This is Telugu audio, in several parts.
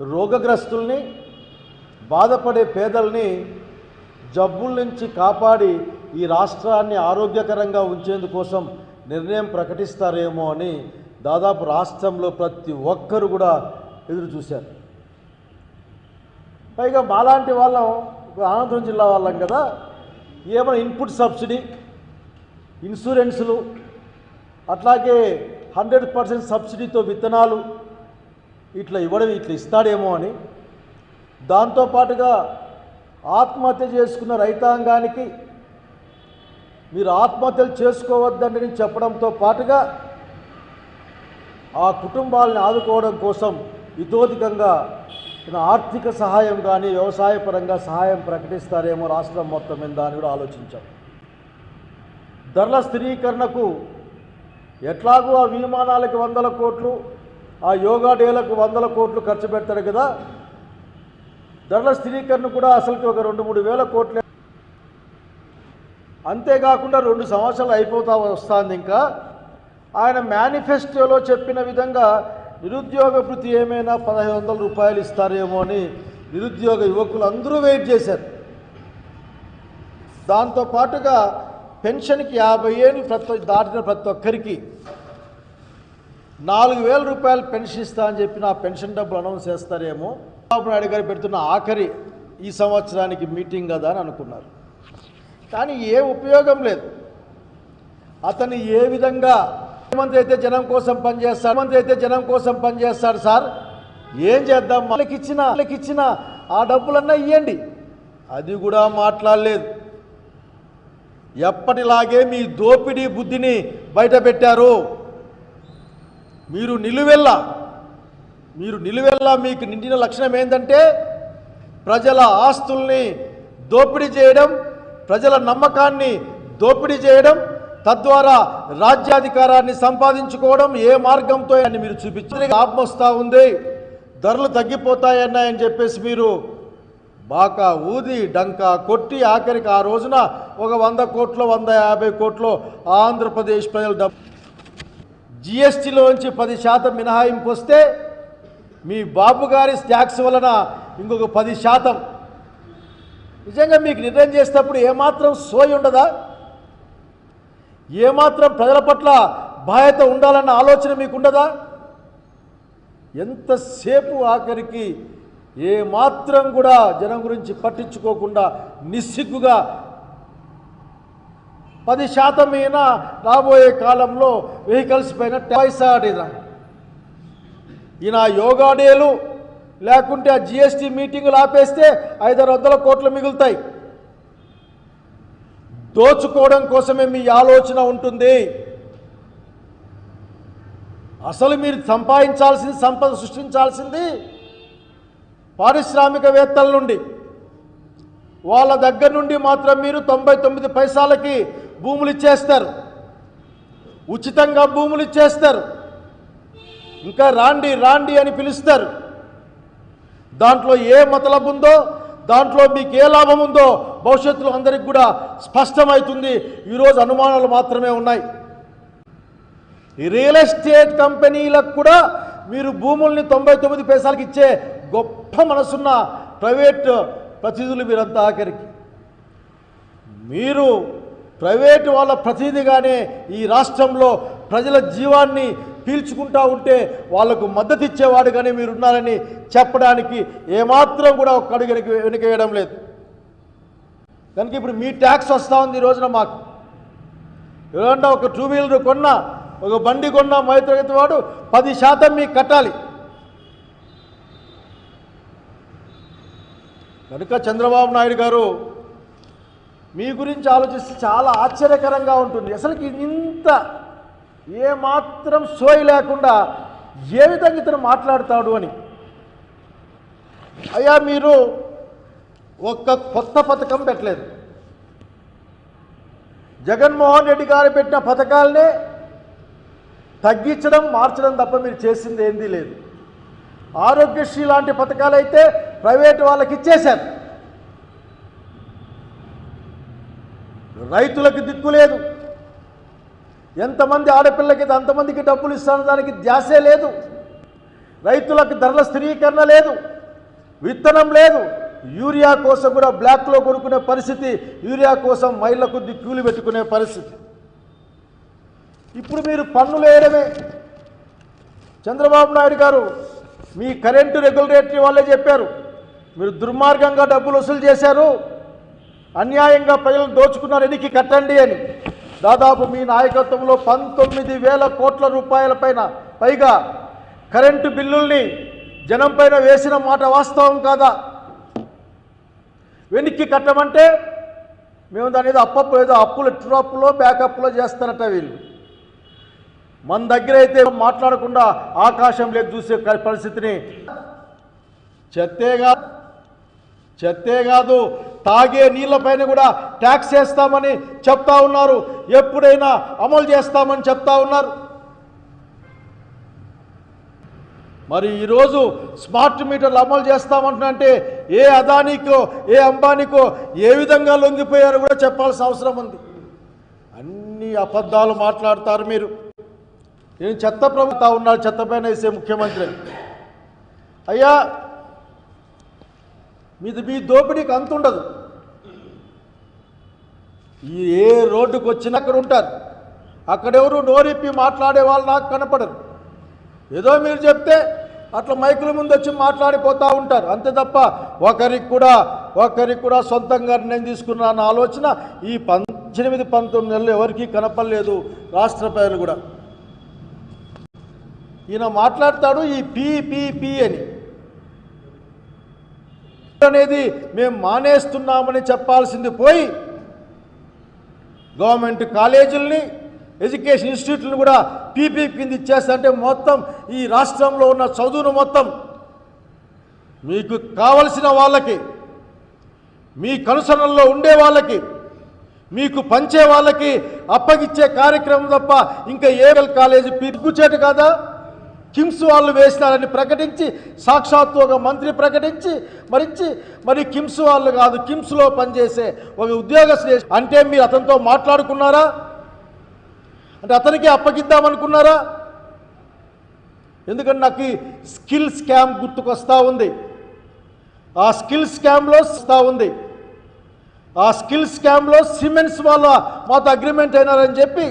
రోగగ్రస్తుల్ని బాధపడే పేదల్ని జబ్బుల నుంచి కాపాడి ఈ రాష్ట్రాన్ని ఆరోగ్యకరంగా ఉంచేందుకోసం నిర్ణయం ప్రకటిస్తారేమో అని దాదాపు రాష్ట్రంలో ప్రతి ఒక్కరు కూడా ఎదురు చూశారు. పైగా మాలాంటి వాళ్ళం ఇప్పుడు అనంతపురం జిల్లా వాళ్ళం కదా ఏమైనా ఇన్పుట్ సబ్సిడీ ఇన్సూరెన్సులు అట్లాగే హండ్రెడ్ పర్సెంట్ సబ్సిడీతో విత్తనాలు ఇట్లా ఇవ్వడం ఇట్లా ఇస్తాడేమో అని. దాంతోపాటుగా ఆత్మహత్య చేసుకున్న రైతాంగానికి మీరు ఆత్మహత్యలు చేసుకోవద్దని నేను చెప్పడంతో పాటుగా ఆ కుటుంబాలను ఆదుకోవడం కోసం ఇతోధికంగా ఆర్థిక సహాయం కానీ వ్యవసాయపరంగా సహాయం ప్రకటిస్తారేమో రాష్ట్రం మొత్తం మీద అని కూడా ఆలోచించాం. ధరల స్థిరీకరణకు ఎట్లాగూ ఆ విమానాలకు వందల కోట్లు ఆ యోగా డేలకు వందల కోట్లు ఖర్చు పెడతాడు కదా. ధరల స్థిరీకరణ కూడా అసలుకి ఒక రెండు మూడు వేల కోట్లు. అంతేకాకుండా రెండు సంవత్సరాలు అయిపోతా వస్తుంది ఇంకా. ఆయన మేనిఫెస్టోలో చెప్పిన విధంగా నిరుద్యోగ వృత్తి ఏమైనా పదహైదు వందల రూపాయలు ఇస్తారేమో అని నిరుద్యోగ యువకులు అందరూ వెయిట్ చేశారు. దాంతో పాటుగా పెన్షన్కి యాభై ఏళ్ళు ప్రతి దాటిన ప్రతి ఒక్కరికి నాలుగు వేల రూపాయలు పెన్షన్ ఇస్తా అని చెప్పిన నా పెన్షన్ డబ్బులు అనౌన్స్ చేస్తారేమో. చంద్రబాబు నాయుడు గారు పెడుతున్న ఆఖరి ఈ సంవత్సరానికి మీటింగ్ కదా అని అనుకున్నారు. కానీ ఏ ఉపయోగం లేదు. అతను ఏ విధంగా ముఖ్యమంత్రి అయితే జనం కోసం పనిచేస్తాడు ముఖ్యమంత్రి అయితే జనం కోసం పనిచేస్తాడు సార్? ఏం చేద్దాం? వాళ్ళకి ఇచ్చిన వాళ్ళకి ఇచ్చిన ఆ డబ్బులన్నా ఇవ్వండి అది కూడా మాట్లాడలేదు. ఎప్పటిలాగే మీ దోపిడీ బుద్ధిని బయట పెట్టారు మీరు నిలువెల్ల మీరు నిలువెల్ల మీకు నిండిన లక్షణం ఏంటంటే ప్రజల ఆస్తుల్ని దోపిడీ చేయడం ప్రజల నమ్మకాన్ని దోపిడీ చేయడం తద్వారా రాజ్యాధికారాన్ని సంపాదించుకోవడం ఏ మార్గంతో అని మీరు చూపించారు. లాభం వస్తూ ఉంది ధరలు తగ్గిపోతాయన్నాయని చెప్పేసి మీరు బాకా ఊది డంకా కొట్టి ఆఖరికి ఆ రోజున ఒక వంద కోట్లు వంద యాభై కోట్లు ఆంధ్రప్రదేశ్ ప్రజలు డబ్బు జిఎస్టీలోంచి పది శాతం మినహాయింపు వస్తే మీ బాబు గారి ట్యాక్స్ వలన ఇంకొక పది శాతం. నిజంగా మీకు నిర్ణయం చేసేటప్పుడు ఏమాత్రం సోయి ఉండదా? ఏమాత్రం ప్రజల పట్ల బాధ్యత ఉండాలన్న ఆలోచన మీకు ఉండదా ఎంతసేపు ఆఖరికి ఏమాత్రం కూడా జనం గురించి పట్టించుకోకుండా నిస్సిగ్గుగా పది శాతం అయినా రాబోయే కాలంలో వెహికల్స్ పైన పైసా ఈయన యోగా డేలు లేకుంటే ఆ జిఎస్టీ మీటింగులు ఆపేస్తే ఐదారు వందల కోట్లు మిగులుతాయి. దోచుకోవడం కోసమే మీ ఆలోచన ఉంటుంది. అసలు మీరు సంపాదించాల్సింది సంపద సృష్టించాల్సింది పారిశ్రామికవేత్తల నుండి. వాళ్ళ దగ్గర నుండి మాత్రం మీరు తొంభై తొమ్మిది పైసలకి భూములు ఇచ్చేస్తారు. ఉచితంగా భూములు ఇచ్చేస్తారు. ఇంకా రాండి రాండి అని పిలుస్తారు. దాంట్లో ఏ మతలబు ఉందో దాంట్లో మీకు ఏ లాభం ఉందో భవిష్యత్తులో అందరికి కూడా స్పష్టమవుతుంది. ఈరోజు అనుమానాలు మాత్రమే ఉన్నాయి. ఈ రియల్ ఎస్టేట్ కంపెనీలకు కూడా మీరు భూముల్ని తొంభై తొమ్మిది పైసలకి ఇచ్చే గొప్ప మనసున్న ప్రైవేట్ ప్రతినిధులు మీరంతా ఆఖరికి. మీరు ప్రైవేటు వాళ్ళ ప్రతినిధిగానే ఈ రాష్ట్రంలో ప్రజల జీవాన్ని పీల్చుకుంటా ఉంటే వాళ్ళకు మద్దతు ఇచ్చేవాడుగానే మీరు ఉన్నారని చెప్పడానికి ఏమాత్రం కూడా ఒక్క అడుగు వెనక వెనక వేయడం లేదు. కనుక ఇప్పుడు మీ ట్యాక్స్ వస్తూ ఉంది ఈ రోజున మాకు. ఏమన్నా ఒక టూ వీలర్ కొన్నా ఒక బండి కొన్నా మధ్యతరగతి వాడు పది శాతం మీకు కట్టాలి. కనుక చంద్రబాబు నాయుడు గారు మీ గురించి ఆలోచిస్తే చాలా ఆశ్చర్యకరంగా ఉంటుంది. అసలుకి ఇంత ఏమాత్రం సోయి లేకుండా ఏ విధంగా ఇతను మాట్లాడతాడు అని. అయ్యా మీరు ఒక్క కొత్త పథకం పెట్టలేదు. జగన్మోహన్ రెడ్డి గారు పెట్టిన పథకాలనే తగ్గించడం మార్చడం తప్ప మీరు చేసింది ఏందీ లేదు. ఆరోగ్యశ్రీ లాంటి పథకాలు అయితే ప్రైవేట్ వాళ్ళకి ఇచ్చేశారు. రైతులకు దిక్కు లేదు. ఎంతమంది ఆడపిల్లకి అంతమందికి డబ్బులు ఇస్తాను దానికి ధ్యాసే లేదు. రైతులకు ధరల స్థిరీకరణ లేదు. విత్తనం లేదు. యూరియా కోసం కూడా బ్లాక్లో కొనుక్కునే పరిస్థితి యూరియా కోసం మైళ్ళ కొద్ది క్యూలు పెట్టుకునే పరిస్థితి. ఇప్పుడు మీరు పన్నులు వేయడమే. చంద్రబాబు నాయుడు గారు మీ కరెంటు రెగ్యులేటరీ వాళ్ళే చెప్పారు. మీరు దుర్మార్గంగా డబ్బులు వసూలు చేశారు. అన్యాయంగా ప్రజలను దోచుకున్నారు ఎన్నికి కట్టండి అని. దాదాపు మీ నాయకత్వంలో పంతొమ్మిది వేల కోట్ల రూపాయల పైన పైగా కరెంటు బిల్లుల్ని జనం పైన వేసిన మాట వాస్తవం కాదా? వెనక్కి కట్టమంటే మేము దాని ఏదో అప్పప్పు ఏదో అప్పులు ట్రప్పులో బ్యాకప్లో చేస్తారట వీళ్ళు. మన దగ్గర అయితే మాట్లాడకుండా ఆకాశంలోకి చూసే పరిస్థితిని. చెత్తే కాదు చెత్తే కాదు తాగే నీళ్ళపైన కూడా ట్యాక్స్ వేస్తామని చెప్తా ఉన్నారు. ఎప్పుడైనా అమలు చేస్తామని చెప్తా ఉన్నారు. మరి ఈరోజు స్మార్ట్ మీటర్లు అమలు చేస్తామంటున్నంటే ఏ అదానికో ఏ అంబానికో ఏ విధంగా లొంగిపోయారో కూడా చెప్పాల్సిన అవసరం ఉంది. అన్ని అబద్ధాలు మాట్లాడతారు మీరు. నేను చెత్త ప్రభుత్వ ఉన్నారు చెత్త పైన వేసే ముఖ్యమంత్రి. అయ్యా మీది మీ దోపిడీకి అంత ఉండదు. ఈ ఏ రోడ్డుకు వచ్చినా అక్కడ ఉంటారు. అక్కడెవరు నోరిప్పి మాట్లాడే వాళ్ళు నాకు కనపడరు. ఏదో మీరు చెప్తే అట్లా మైకుల ముందు వచ్చి మాట్లాడిపోతూ ఉంటారు. అంతే తప్ప ఒకరికి కూడా ఒకరికి కూడా సొంతంగా నేను తీసుకున్న ఆలోచన ఈ పద్దెనిమిది పంతొమ్మిది నెలలు ఎవరికీ కనపడలేదు రాష్ట్ర ప్రజలు కూడా. ఈయన మాట్లాడతాడు ఈ పీపీపీ అని. అనేది మేము మానేస్తున్నామని చెప్పాల్సింది పోయి గవర్నమెంట్ కాలేజీలని ఎడ్యుకేషన్ ఇన్స్టిట్యూట్లను కూడా పీపీ కింద ఇచ్చేస్తంటే మొత్తం ఈ రాష్ట్రంలో ఉన్న చదువును మొత్తం మీకు కావలసిన వాళ్ళకి మీ కనుసరణలో ఉండే వాళ్ళకి మీకు పంచే వాళ్ళకి అప్పగిచ్చే కార్యక్రమం తప్ప ఇంకా ఏ కాలేజీ పిచ్చేటు కదా? కిమ్స్ వాళ్ళు వేసినారని ప్రకటించి సాక్షాత్తు ఒక మంత్రి ప్రకటించి మరించి మరి కిమ్స్ వాళ్ళు కాదు కిమ్స్లో పనిచేసే ఒక ఉద్యోగస్తులు అంటే మీరు అతనితో మాట్లాడుకున్నారా? అంటే అతనికి అప్పగిద్దామనుకున్నారా? ఎందుకంటే నాకు ఈ స్కిల్ స్కామ్ గుర్తుకొస్తూ ఉంది. ఆ స్కిల్ స్కామ్లో వస్తూ ఉంది. ఆ స్కిల్ స్కామ్లో సిమెంట్స్ వాళ్ళ మాతో అగ్రిమెంట్ అయినారని చెప్పి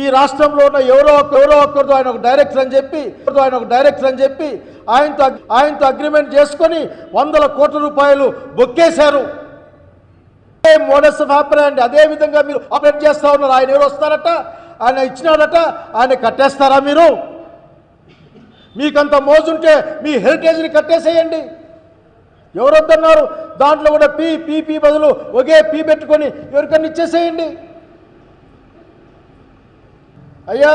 ఈ రాష్ట్రంలో ఉన్న ఎవరో ఎవరో ఒక్కరితో ఆయన ఒక డైరెక్టర్ అని చెప్పి ఆయన ఒక డైరెక్టర్ అని చెప్పి ఆయనతో ఆయనతో అగ్రిమెంట్ చేసుకొని వందల కోట్ల రూపాయలు బొక్కేశారు. మోడస్ ఆఫ్ ఆపరేట్ అదే విధంగా మీరు ఆపరేట్ చేస్తా ఉన్నారు. ఆయన ఎవరు వస్తారట? ఆయన ఇచ్చినాడట? ఆయన కట్టేస్తారా మీరు? మీకంత మోజుంటే మీ హెరిటేజ్ని కట్టేసేయండి. ఎవరొద్దన్నారు? దాంట్లో కూడా పీ పీ పీ బదులు ఒకే పీ పెట్టుకొని ఎవరికన్నా ఇచ్చేసేయండి. అయ్యా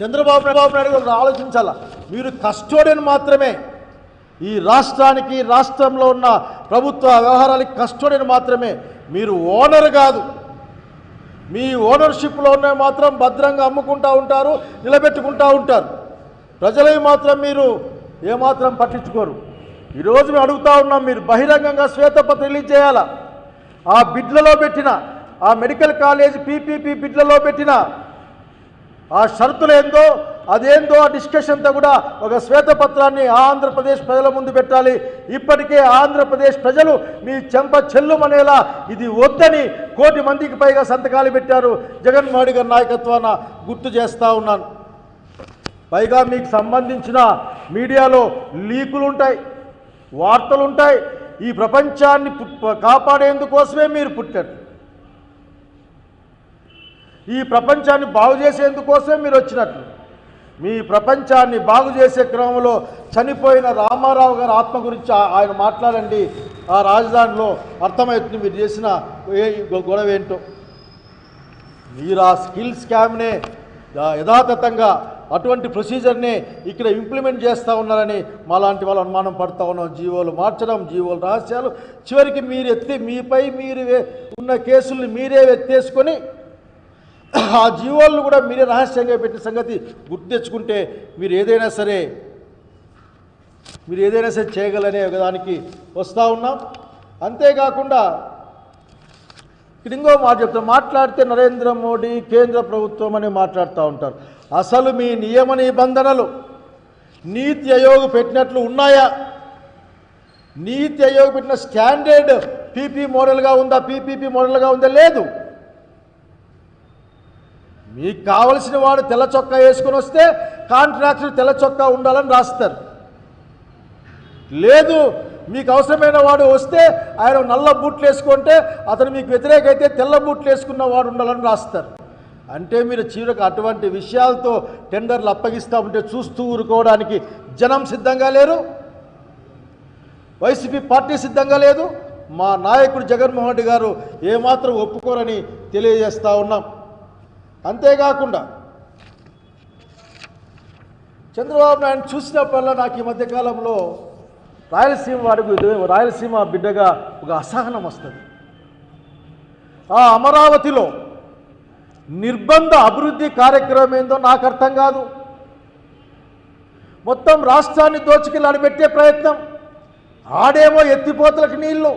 చంద్రబాబు బాబు నాయుడు గారు ఆలోచించాల? మీరు కస్టోడియన్ మాత్రమే. ఈ రాష్ట్రానికి రాష్ట్రంలో ఉన్న ప్రభుత్వ వ్యవహారాలకి కస్టోడియన్ మాత్రమే. మీరు ఓనర్ కాదు. మీ ఓనర్షిప్లో ఉన్న మాత్రం భద్రంగా అమ్ముకుంటూ ఉంటారు నిలబెట్టుకుంటూ ఉంటారు. ప్రజలవి మాత్రం మీరు ఏమాత్రం పట్టించుకోరు. ఈరోజు మేము అడుగుతా ఉన్నాం మీరు బహిరంగంగా శ్వేతపత్ర రిలీజ్ చేయాలా? ఆ బిడ్లలో పెట్టిన ఆ మెడికల్ కాలేజ్ పీపీపీ బిడ్లలో పెట్టిన ఆ షరతులు ఏందో అదేందో ఆ డిస్కషన్ అంతా కూడా ఒక శ్వేతపత్రాన్ని ఆంధ్రప్రదేశ్ ప్రజల ముందు పెట్టాలి. ఇప్పటికే ఆంధ్రప్రదేశ్ ప్రజలు మీ చెంప చెల్లుమనేలా ఇది వద్దని కోటి మందికి పైగా సంతకాలు పెట్టారు. జగన్మోహన్ గారి నాయకత్వాన గుర్తు చేస్తూ ఉన్నాను. పైగా మీకు సంబంధించిన మీడియాలో లీకులు ఉంటాయి వార్తలు ఉంటాయి ఈ ప్రపంచాన్ని కాపాడేందుకోసమే మీరు పుట్టారు. ఈ ప్రపంచాన్ని బాగు చేసేందుకోసమే మీరు వచ్చినట్లు. మీ ప్రపంచాన్ని బాగు చేసే క్రమంలో చనిపోయిన రామారావు గారి ఆత్మ గురించి ఆయన మాట్లాడండి. ఆ రాజధానిలో అర్థమవుతుంది మీరు చేసిన ఏ గొడవ ఏంటో. మీరు ఆ స్కిల్ స్కామ్నే యథాతథంగా అటువంటి ప్రొసీజర్నే ఇక్కడ ఇంప్లిమెంట్ చేస్తూ ఉన్నారని మాలాంటి వాళ్ళు అనుమానం పడుతూ ఉన్నాం. జీవోలు మార్చడం జీవోలు రహస్యాలు. చివరికి మీరు ఎత్తి మీపై మీరు ఉన్న కేసుల్ని మీరే ఎత్తేసుకొని ఆ జీవోలను కూడా మీరే రహస్యంగా పెట్టిన సంగతి గుర్తు తెచ్చుకుంటే మీరు ఏదైనా సరే మీరు ఏదైనా సరే చేయగలనే ఒకదానికి వస్తూ ఉన్నాం. అంతేకాకుండా ఇక్కడ ఇంకో మాట చెప్తాం మాట్లాడితే నరేంద్ర మోడీ కేంద్ర ప్రభుత్వం అని మాట్లాడుతూ ఉంటారు. అసలు మీ నియమ నిబంధనలు నీతి ఆయోగ్ పెట్టినట్లు ఉన్నాయా? నీతి ఆయోగ్ పెట్టిన స్టాండర్డ్ పీపీ మోడల్గా ఉందా? పీపీపీ మోడల్గా ఉందా? లేదు. మీకు కావలసిన వాడు తెల్ల చొక్కా వేసుకొని వస్తే కాంట్రాక్టర్ తెల్ల చొక్కా ఉండాలని రాస్తారు. లేదు మీకు అవసరమైన వాడు వస్తే ఆయన నల్ల బూట్లు వేసుకుంటే అతను మీకు వ్యతిరేక అయితే తెల్ల బూట్లు వేసుకున్న వాడు ఉండాలని రాస్తారు. అంటే మీరు చివరికి అటువంటి విషయాలతో టెండర్లు అప్పగిస్తూ ఉంటే చూస్తూ ఊరుకోవడానికి జనం సిద్ధంగా లేరు? వైసీపీ పార్టీ సిద్ధంగా లేదు? మా నాయకుడు జగన్మోహన్ రెడ్డి గారు ఏమాత్రం ఒప్పుకోరని తెలియజేస్తా ఉన్నాం. అంతేకాకుండా చంద్రబాబు నాయుడు చూసినప్పుడల్లా నాకు ఈ మధ్యకాలంలో రాయలసీమ వాడికి రాయలసీమ బిడ్డగా ఒక అసహనం వస్తుంది. ఆ అమరావతిలో నిర్బంధ అభివృద్ధి కార్యక్రమం ఏందో నాకు అర్థం కాదు. మొత్తం రాష్ట్రాన్ని దోచుకెళ్ళి అడిపెట్టే ప్రయత్నం. ఆడేమో ఎత్తిపోతలకు నీళ్ళు.